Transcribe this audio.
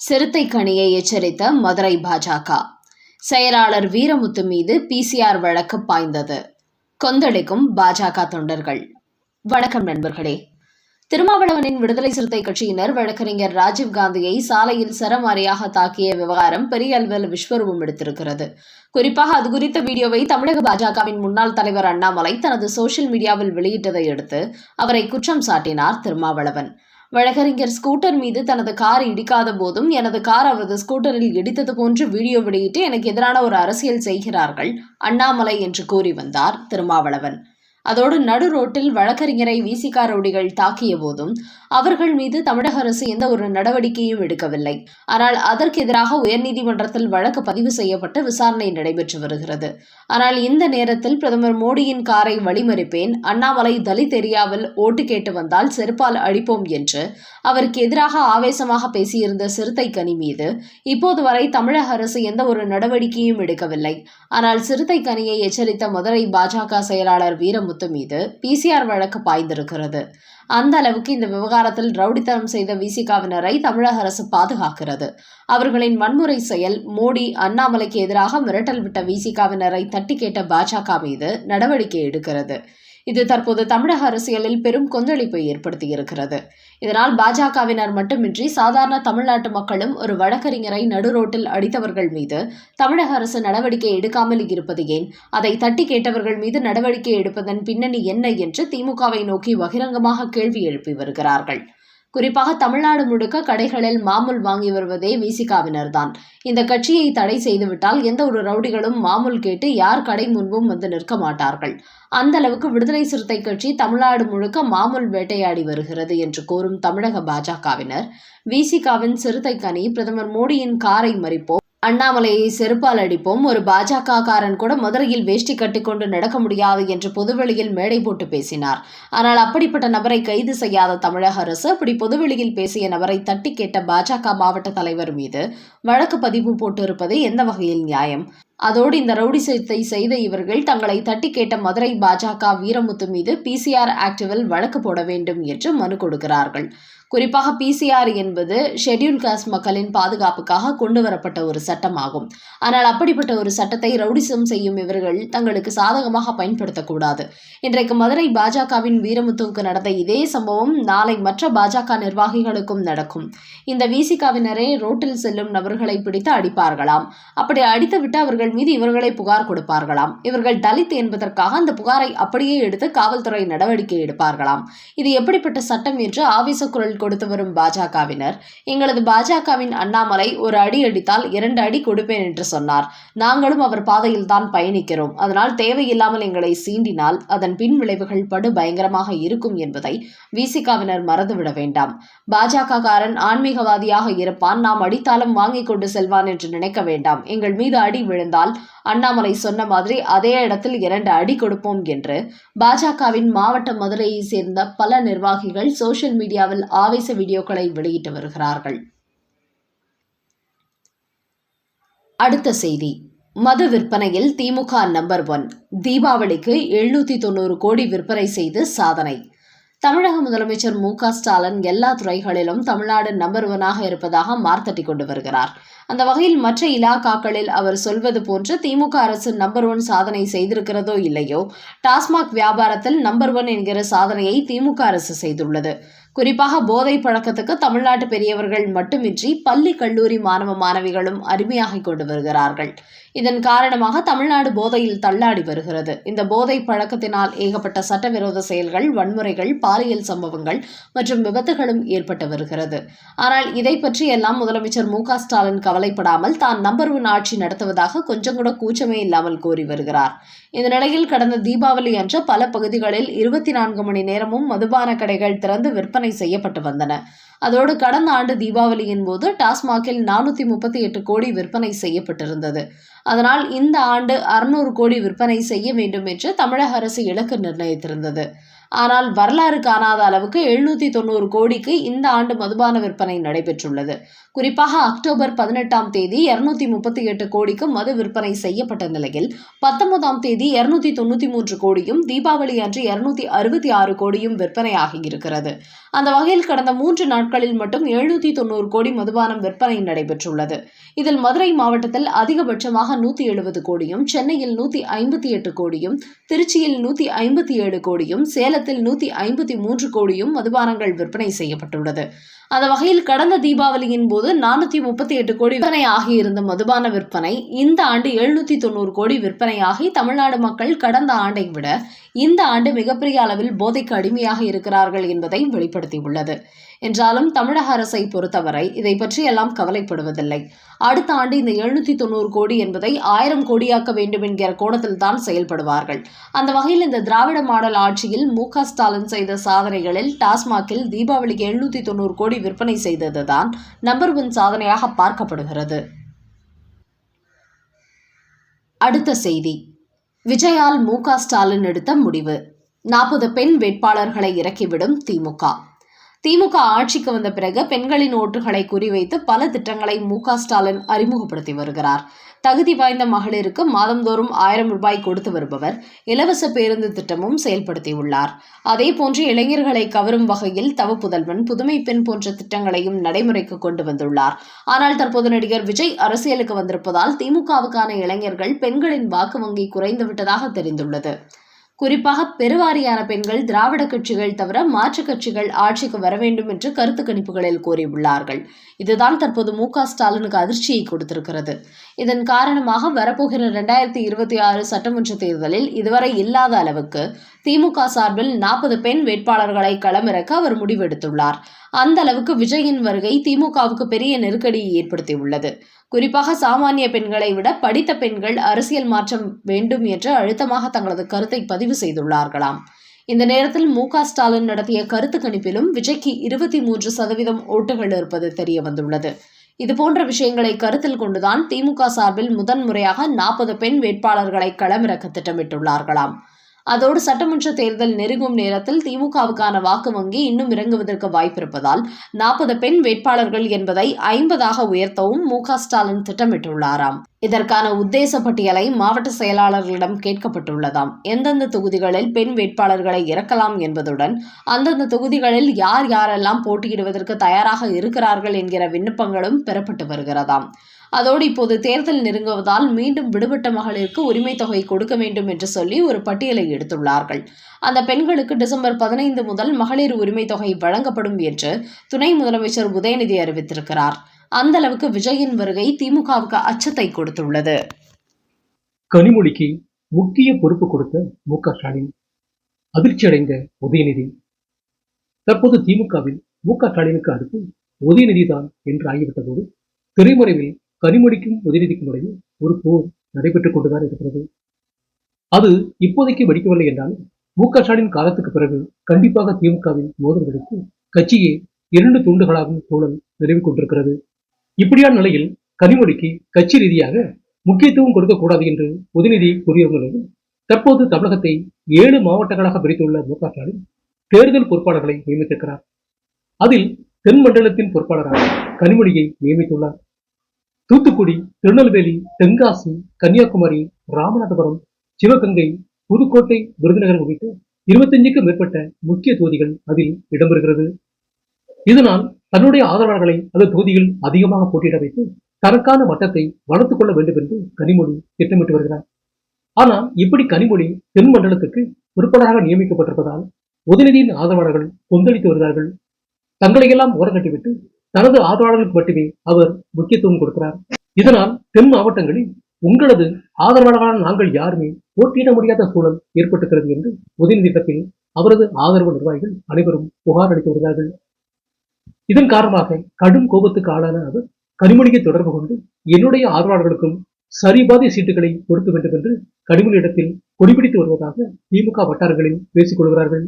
சிறுத்தை கனியை எச்சரித்த மதுரை பாஜக. செயலாளர் வீரமுத்து மீது பிசிஆர் வழக்கு பாய்ந்தது. கொந்தளிக்கும் பாஜக தொண்டர்கள். வணக்கம் நண்பர்களே. திருமாவளவனின் விடுதலை சிறுத்தை கட்சியினர் வழக்கறிஞர் ராஜீவ் காந்தியை சாலையில் சரமாரியாக தாக்கிய விவகாரம் பெரிய அளவில் விஸ்வரூபம் எடுத்திருக்கிறது. குறிப்பாக அது குறித்த வீடியோவை தமிழக பாஜகவின் முன்னாள் தலைவர் அண்ணாமலை தனது சோசியல் மீடியாவில் வெளியிட்டதை அடுத்து அவரை குற்றம் சாட்டினார் திருமாவளவன். வழக்கறிஞர் ஸ்கூட்டர் மீது தனது கார் இடிக்காத போதும் எனது கார் அவரது ஸ்கூட்டரில் இடித்தது போன்று வீடியோ வெளியிட்டு எனக்கு எதிரான ஒரு அரசியல் செய்கிறார்கள். அண்ணாமலை என்று கூறி வந்தார் திருமாவளவன். அதோடு நடு ரோட்டில் வழக்கறிஞரை விசிகா ரவுடிகள் தாக்கிய போதும் அவர்கள் மீது தமிழக அரசு எந்த ஒரு நடவடிக்கையும் எடுக்கவில்லை. ஆனால் அதற்கு எதிராக உயர்நீதிமன்றத்தில் வழக்கு பதிவு செய்யப்பட்டு விசாரணை நடைபெற்று வருகிறது. ஆனால் இந்த நேரத்தில் பிரதமர் மோடியின் காரை வழிமறிப்பேன் அண்ணாமலை தலித் ஏரியாவில் ஓட்டு கேட்டு வந்தால் செருப்பால் அடிப்போம் என்று அவருக்கு எதிராக ஆவேசமாக பேசியிருந்த சிறுத்தை கனி மீது இப்போது வரை தமிழக அரசு எந்த ஒரு நடவடிக்கையும் எடுக்கவில்லை. ஆனால் சிறுத்தை கனியை எச்சரித்த மதுரை பாஜக செயலாளர் வீரமுத்து மீது பிசிஆர் வழக்கு பாய்ந்திருக்கிறது. அந்த அளவுக்கு இந்த விவகாரத்தில் ரவுடித்தனம் செய்த விசிகாவினரை தமிழக அரசு பாதுகாக்கிறது. அவர்களின் வன்முறை செயல் மோடி அண்ணாமலைக்கு எதிராக மிரட்டல் விட்ட விசிகாவினரை தட்டி கேட்ட பாஜக மீது நடவடிக்கை எடுக்கிறது. இது தற்போது தமிழக அரசியலில் பெரும் கொந்தளிப்பை ஏற்படுத்தியிருக்கிறது. இதனால் பாஜகவினர் மட்டுமின்றி சாதாரண தமிழ்நாட்டு மக்களும் ஒரு வழக்கறிஞரை நடுரோட்டில் அடித்தவர்கள் மீது தமிழக அரசு நடவடிக்கை எடுக்காமல் இருப்பது ஏன்? அதை தட்டி கேட்டவர்கள் மீது நடவடிக்கை எடுப்பதன் பின்னணி என்ன என்று திமுகவை நோக்கி பகிரங்கமாக கேள்வி எழுப்பி வருகிறார்கள். குறிப்பாக தமிழ்நாடு முழுக்க கடைகளில் மாமூல் வாங்கி வருவதே விசிகாவினர்தான் இந்த கட்சியை தடை செய்துவிட்டால் எந்த ஒரு ரவுடிகளும் மாமூல் கேட்டு யார் கடை முன்பும் வந்து நிற்க மாட்டார்கள். அந்த அளவுக்கு விடுதலை சிறுத்தை கட்சி தமிழ்நாடு முழுக்க மாமூல் வேட்டையாடி வருகிறது என்று கூறும் தமிழக பாஜகவினர். விசிகாவின் சிறுத்தை கனி பிரதமர் மோடியின் காரை மறிப்போம். அண்ணாமலையை செருப்பால் அடிப்போம். ஒரு பாஜக காரன் கூட மதுரையில் வேஷ்டி கட்டிக்கொண்டு நடக்க முடியாது என்று பொதுவெளியில் மேடை போட்டு பேசினார். ஆனால் அப்படிப்பட்ட நபரை கைது செய்யாத தமிழக அரசு அப்படி பொதுவெளியில் பேசிய நபரை தட்டி கேட்ட பாஜக மாவட்ட தலைவர் மீது வழக்கு பதிவு போட்டிருப்பது எந்த வகையில் நியாயம்? அதோடு இந்த ரவுடிசத்தை செய்த இவர்கள் தங்களை தட்டி கேட்ட மதுரை பாஜக வீரமுத்து மீது பிசிஆர் ஆக்டிவில் வழக்கு போட வேண்டும் என்று மனு கொடுக்கிறார்கள். குறிப்பாக பிசிஆர் என்பது ஷெட்யூல் காஸ்ட் மக்களின் பாதுகாப்புக்காக கொண்டு வரப்பட்ட ஒரு சட்டமாகும். ஆனால் அப்படிப்பட்ட ஒரு சட்டத்தை ரவுடிசம் செய்யும் இவர்கள் தங்களுக்கு சாதகமாக பயன்படுத்தக்கூடாது. இன்றைக்கு மதுரை பாஜகவின் வீரமுத்துவுக்கு நடந்த இதே சம்பவம் நாளை மற்ற பாஜக நிர்வாகிகளுக்கும் நடக்கும். இந்த விசிகாவினரே ரோட்டில் செல்லும் நபர்களை பிடித்து அடிப்பார்களாம். அப்படி அடித்துவிட்டு அவர்கள் மீது இவர்களை புகார் கொடுப்பார்களாம். இவர்கள் தலித் என்பதற்காக அந்த புகாரை அப்படியே எடுத்து காவல்துறை நடவடிக்கை எடுப்பார்களாம். இது எப்படிப்பட்ட சட்டம் என்று ஆவேச குரல் கொடுத்து வரும் பாஜகவினர். எங்களது பாஜகவின் அண்ணாமலை ஒரு அடி அடித்தால் இரண்டு அடி கொடுப்பேன் என்று சொன்னார். நாங்களும் அவர் பாதையில் தான் பயணிக்கிறோம். அதனால் தேவையில்லாமல் எங்களை சீண்டினால் அதன் பின் விளைவுகள் படு பயங்கரமாக இருக்கும் என்பதை விசிகாவினர் மறந்துவிட வேண்டாம். பாஜக காரன் ஆன்மீகவாதியாக இருப்பான். நாம் அடித்தாலும் வாங்கிக் கொண்டு செல்வான் என்று நினைக்க வேண்டாம். எங்கள் மீது அடி விழுந்தால் அண்ணாமலை சொன்ன மாதிரி அதே இடத்தில் இரண்டு அடி கொடுப்போம் என்று பாஜகவின் மாவட்ட மதுரையை சேர்ந்த பல நிர்வாகிகள் சோசியல் மீடியாவில் ஆவேச வீடியோக்களை வெளியிட்டு வருகிறார்கள். அடுத்த செய்தி. மது விற்பனையில் திமுக நம்பர் ஒன் தீபாவளிக்கு எழுநூத்தி தொண்ணூறு கோடி விற்பனை செய்து சாதனை. தமிழக முதலமைச்சர் மு க ஸ்டாலின் எல்லா துறைகளிலும் தமிழ்நாடு நம்பர் ஒனாக இருப்பதாக மார்த்தட்டி கொண்டு வருகிறார். அந்த வகையில் மற்ற இலாக்காக்களில் அவர் சொல்வது போன்று திமுக அரசு நம்பர் ஒன் சாதனை செய்திருக்கிறதோ இல்லையோ டாஸ்மாக் வியாபாரத்தில் நம்பர் ஒன் என்கிற சாதனையை திமுக அரசு செய்துள்ளது. குறிப்பாக போதை பழக்கத்துக்கு தமிழ்நாட்டு பெரியவர்கள் மட்டுமின்றி பள்ளி கல்லூரி மாணவ மாணவிகளும் அருமையாகிக் கொண்டு வருகிறார்கள். இதன் காரணமாக தமிழ்நாடு போதையில் தள்ளாடி வருகிறது. இந்த போதை பழக்கத்தினால் ஏகப்பட்ட சட்டவிரோத செயல்கள் வன்முறைகள் பாலியல் சம்பவங்கள் மற்றும் விபத்துகளும் ஏற்பட்டு வருகிறது. ஆனால் இதை பற்றி எல்லாம் முதலமைச்சர் மு ஸ்டாலின் கவலைப்படாமல் தான் நம்பர் ஒன் ஆட்சி நடத்துவதாக கொஞ்சம் கூட கூச்சமே இல்லாமல் கூறி வருகிறார். இந்த நிலையில் கடந்த தீபாவளி அன்று பல பகுதிகளில் இருபத்தி நான்கு மணி நேரமும் மதுபான கடைகள் திறந்து விற்பனை செய்யப்பட்டு வந்தன. அதோடு கடந்த ஆண்டு தீபாவளியின் போது டாஸ்மாகில் நானூற்றி முப்பத்தி எட்டு கோடி விற்பனை செய்யப்பட்டிருந்தது. அதனால் இந்த ஆண்டு அறுநூறு கோடி விற்பனை செய்ய வேண்டும் என்று தமிழக அரசு இலக்கு நிர்ணயித்திருந்தது. ஆனால் வரலாறு காணாத அளவுக்கு எழுநூத்தி தொண்ணூறு கோடிக்கு இந்த ஆண்டு மதுபான விற்பனை நடைபெற்றுள்ளது. குறிப்பாக அக்டோபர் பதினெட்டாம் தேதி இருநூத்தி முப்பத்தி எட்டு கோடிக்கு மது விற்பனை செய்யப்பட்ட நிலையில் பத்தொன்பதாம் தேதி இருநூத்தி தொண்ணூற்றி மூன்று கோடியும் தீபாவளி அன்று இருநூத்தி அறுபத்தி ஆறு கோடியும் விற்பனையாகி இருக்கிறது. அந்த வகையில் கடந்த மூன்று நாட்களில் மட்டும் எழுநூத்தி தொண்ணூறு கோடி மதுபானம் விற்பனை நடைபெற்றுள்ளது. இதில் மதுரை மாவட்டத்தில் அதிகபட்சமாக நூத்தி எழுபது கோடியும் சென்னையில் நூத்தி ஐம்பத்தி எட்டு கோடியும் திருச்சியில் நூத்தி ஐம்பத்தி ஏழு கோடியும் சேலத்தில் நூத்தி ஐம்பத்தி மூன்று கோடியும் மதுபானங்கள் விற்பனை செய்யப்பட்டுள்ளது. அந்த வகையில் கடந்த தீபாவளியின் போது நானூத்தி முப்பத்தி எட்டு கோடி விற்பனை ஆகியிருந்த மதுபான விற்பனை இந்த ஆண்டு எழுநூத்தி தொண்ணூறு கோடி விற்பனையாகி தமிழ்நாடு மக்கள் கடந்த ஆண்டை விட இந்த ஆண்டு மிகப்பெரிய அளவில் போதைக்கு அடிமையாக இருக்கிறார்கள் என்பதை வெளிப்படுத்தியுள்ளது. என்றாலும் தமிழக அரசை பொறுத்தவரை இதை பற்றியெல்லாம் கவலைப்படுவதில்லை. அடுத்த ஆண்டு இந்த எழுநூத்தி தொண்ணூறு கோடி என்பதை ஆயிரம் கோடியாக்க வேண்டும் என்கிற கோணத்தில் தான் செயல்படுவார்கள். அந்த வகையில் இந்த திராவிட மாடல் ஆட்சியில் மு ஸ்டாலின் செய்த சாதனைகளில் டாஸ்மாகில் தீபாவளிக்கு எழுநூத்தி தொண்ணூறு கோடி விற்பனை செய்ததுதான் நம்பர் ஒன் சாதனையாக பார்க்கப்படுகிறது. அடுத்த செய்தி. விஜயால் மு க ஸ்டாலின் எடுத்த முடிவு. நாற்பது பெண் வேட்பாளர்களை இறக்கிவிடும் திமுக திமுக ஆட்சிக்கு வந்த பிறகு பெண்களின் ஓட்டுகளை குறிவைத்து பல திட்டங்களை மு ஸ்டாலின் அறிமுகப்படுத்தி வருகிறார். தகுதி வாய்ந்த மகளிருக்கு மாதந்தோறும் ஆயிரம் ரூபாய் கொடுத்து வருபவர் இலவச பேருந்து திட்டமும் செயல்படுத்தியுள்ளார் அதேபோன்று இளைஞர்களை கவரும் வகையில் தவ புதல்வன் புதுமை பெண் போன்ற திட்டங்களையும் நடைமுறைக்கு கொண்டு வந்துள்ளார். ஆனால் தற்போது நடிகர் விஜய் அரசியலுக்கு வந்திருப்பதால் திமுகவுக்கான இளைஞர்கள் பெண்களின் வாக்கு வங்கி குறைந்து விட்டதாக தெரிந்துள்ளது. குறிப்பாக பெருவாரியான பெண்கள் திராவிட கட்சிகள் தவிர மாற்றுக் கட்சிகள் ஆட்சிக்கு வர வேண்டும் என்று கருத்து கணிப்புகளில் கூறியுள்ளார்கள். இதுதான் தற்போது மு ஸ்டாலினுக்கு அதிர்ச்சியை கொடுத்திருக்கிறது. இதன் காரணமாக வரப்போகிற இரண்டாயிரத்தி இருபத்தி ஆறு சட்டமன்ற தேர்தலில் இதுவரை இல்லாத அளவுக்கு திமுக சார்பில் நாற்பது பெண் வேட்பாளர்களை களமிறக்க அவர் முடிவெடுத்துள்ளார். அந்த அளவுக்கு விஜயின் வருகை திமுகவுக்கு பெரிய நெருக்கடியை ஏற்படுத்தியுள்ளது. குறிப்பாக சாமானிய பெண்களை விட படித்த பெண்கள் அரசியல் மாற்றம் வேண்டும் என்று அழுத்தமாக தங்களது கருத்தை பதிவு செய்துள்ளார்களாம். இந்த நேரத்தில் மு க ஸ்டாலின் நடத்திய கருத்து கணிப்பிலும் விஜய்க்கு இருபத்தி மூன்று சதவீதம் ஓட்டுகள் இருப்பது தெரிய வந்துள்ளது இதுபோன்ற விஷயங்களை கருத்தில் கொண்டுதான் திமுக சார்பில் முதன்முறையாக நாற்பது பெண் வேட்பாளர்களை களமிறக்க திட்டமிட்டுள்ளார்களாம். அதோடு சட்டமன்ற தேர்தல் நெருங்கும் நேரத்தில் திமுகவுக்கான வாக்கு வங்கி இன்னும் இறங்குவதற்கு வாய்ப்பிருப்பதால் நாற்பது பெண் வேட்பாளர்கள் என்பதை ஐம்பதாக உயர்த்தவும் மு ஸ்டாலின் திட்டமிட்டுள்ளாராம். இதற்கான உத்தேச பட்டியலை மாவட்ட செயலாளர்களிடம் கேட்கப்பட்டுள்ளதாம். எந்தெந்த தொகுதிகளில் பெண் வேட்பாளர்களை இறக்கலாம் என்பதுடன் அந்தந்த தொகுதிகளில் யார் யாரெல்லாம் போட்டியிடுவதற்கு தயாராக இருக்கிறார்கள் என்கிற விண்ணப்பங்களும் பெறப்பட்டு வருகிறதாம். அதோடு இப்போது தேர்தல் நெருங்குவதால் மீண்டும் விடுபட்ட மகளிருக்கு உரிமை தொகை கொடுக்க வேண்டும் என்று சொல்லி ஒரு பட்டியலை எடுத்துள்ளார்கள். அந்த பெண்களுக்கு டிசம்பர் பதினைந்து முதல் மகளிர் உரிமை தொகை வழங்கப்படும் என்று துணை முதலமைச்சர் உதயநிதி அறிவித்திருக்கிறார். அந்த அளவுக்கு விஜயின் வருகை திமுகவுக்கு அச்சத்தை கொடுத்துள்ளது. கனிமொழிக்கு முக்கிய பொறுப்பு கொடுத்த மு க ஸ்டாலின் அதிர்ச்சி அடைந்த உதயநிதி. தற்போது திமுகவில் மு க ஸ்டாலினுக்கு அடுத்து உதயநிதி தான் என்று ஆகிவிட்ட போது திரைமறைவில் கனிமொழிக்கும் உதயநிதிக்கும் இடையே ஒரு போர் நடைபெற்றுக் கொண்டுதான் இருக்கிறது. அது இப்போதைக்கு வெடிக்கவில்லை என்றாலும் மு க ஸ்டாலின் காலத்துக்கு பிறகு கண்டிப்பாக திமுகவில் மோதல் வெடித்து கட்சியே இரண்டு துண்டுகளாகும் சூழல் நிலவிக் கொண்டிருக்கிறது. இப்படியான நிலையில் கனிமொழிக்கு கட்சி ரீதியாக முக்கியத்துவம் கொடுக்கக்கூடாது என்று உதயநிதி கூறியிருந்த நிலையில் தற்போது தமிழகத்தை ஏழு மாவட்டங்களாக பிரித்துள்ள மு க ஸ்டாலின் தேர்தல் பொறுப்பாளர்களை நியமித்திருக்கிறார். அதில் தென் மண்டலத்தின் பொறுப்பாளராக கனிமொழியை நியமித்துள்ளார். தூத்துக்குடி திருநெல்வேலி தென்காசி கன்னியாகுமரி ராமநாதபுரம் சிவகங்கை புதுக்கோட்டை விருதுநகர் உள்ளிட்ட இருபத்தஞ்சுக்கும் மேற்பட்ட முக்கிய தொகுதிகள் அதில் இடம்பெறுகிறது. இதனால் தன்னுடைய ஆதரவாளர்களை அந்த தொகுதியில் அதிகமாக போட்டியிட வைத்து தனக்கான வட்டத்தை வளர்த்துக் கொள்ள வேண்டும் என்று கனிமொழி திட்டமிட்டு வருகிறார். ஆனால் இப்படி கனிமொழி தென் மண்டலத்துக்கு பொறுப்பாளராக நியமிக்கப்பட்டிருப்பதால் உதயநிதியின் ஆதரவாளர்கள் கொந்தளித்து வருகிறார்கள். தங்களையெல்லாம் ஓரங்கட்டிவிட்டு தனது ஆதரவாளர்களுக்கு மட்டுமே அவர் முக்கியத்துவம் கொடுக்கிறார். இதனால் தென் மாவட்டங்களில் உங்களது ஆதரவாளர்களான நாங்கள் யாருமே போட்டியிட முடியாத சூழல் ஏற்பட்டுகிறது என்று உதயநிதியிடத்தில் அவரது ஆதரவு நிர்வாகிகள் அனைவரும் புகார் அளித்து வருகிறார்கள். இதன் காரணமாக கடும் கோபத்துக்கு ஆளான அவர் கனிமொழியை தொடர்பு கொண்டு என்னுடைய ஆதரவாளர்களுக்கும் சரிபாதி சீட்டுகளை கொடுக்க வேண்டும் என்று கனிமொழியிடத்தில் கொடிபிடித்து வருவதாக திமுக வட்டாரங்களில் பேசிக் கொள்கிறார்கள்.